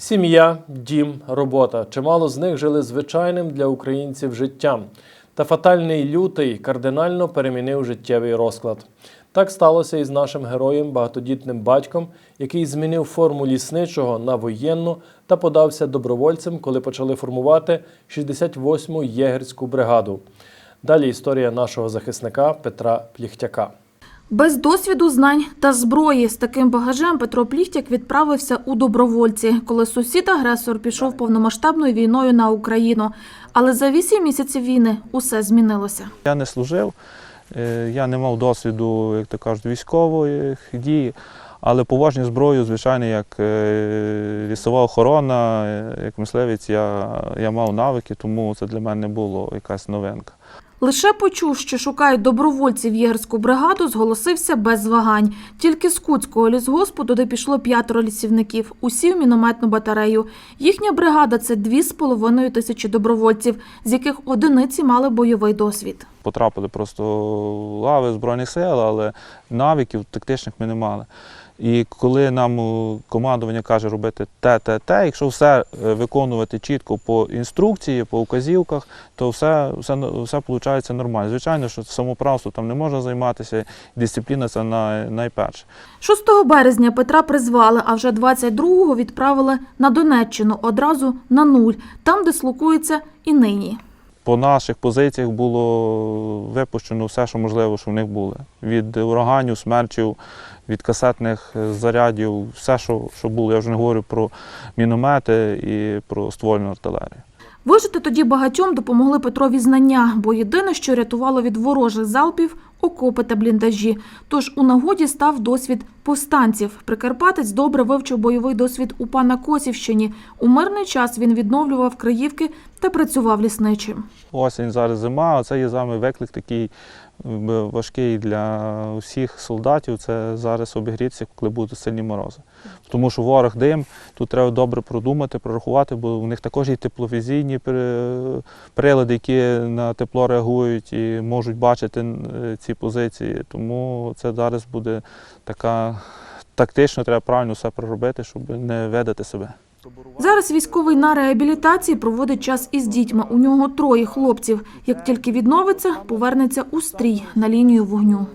Сім'я, дім, робота. Чимало з них жили звичайним для українців життям. Та фатальний лютий кардинально перемінив життєвий розклад. Так сталося і з нашим героєм, багатодітним батьком, який змінив форму лісничого на воєнну та подався добровольцем, коли почали формувати 68-му єгерську бригаду. Далі історія нашого захисника Петра Пліхтяка. Без досвіду, знань та зброї з таким багажем Петро Пліхтяк відправився у добровольці, коли сусід-агресор пішов повномасштабною війною на Україну. Але за вісім місяців війни усе змінилося. Я не служив, е, я не мав досвіду, як то кажуть, військової дії, але поважні зброю, звичайно, як е, лісова охорона, е, як мисливець, я, я мав навики, тому це для мене було якась новинка. Лише почув, що шукають добровольців єгерську бригаду, зголосився без вагань. Тільки з Куцького лісгоспу туди пішло п'ятеро лісівників, усі в мінометну батарею. Їхня бригада це дві з половиною тисячі добровольців, з яких одиниці мали бойовий досвід. Потрапили просто лави Збройних сил, але навиків тактичних ми не мали. І коли нам е, командування каже робити те, те, те, якщо все е, виконувати чітко по інструкції, по указівках, то все, все, все виходить нормально. Звичайно, що самоправством там не можна займатися, дисципліна це най, найперше. 6 березня Петра призвали, а вже 22-го відправили на Донеччину одразу на нуль, там дислокується і нині. По наших позиціях було випущено все, що можливо, що в них було. Від ураганів, смерчів, від касетних е, зарядів, все, що, що було. Я вже не говорю про міномети і про ствольну артилерію. Вижити тоді багатьом допомогли Петрові знання, бо єдине, що рятувало від ворожих залпів окопи та бліндажі. Тож у нагоді став досвід повстанців. Прикарпатець добре вивчив бойовий досвід у пана Косівщині. У мирний час він відновлював Криївки та працював лісничим. Осінь зараз зима, а це є саме виклик такий важкий для всіх солдатів. Це зараз обігрітися, коли будуть сильні морози. Тому що ворог дим, тут треба добре продумати, прорахувати, бо у них також є тепловізійні прилади, які на тепло реагують і можуть бачити е, ці позиції. Тому це зараз буде така тактично, треба правильно все проробити, щоб не видати себе. Зараз військовий на реабілітації проводить час із дітьми. У нього троє хлопців. Як тільки відновиться, повернеться у стрій на лінію вогню.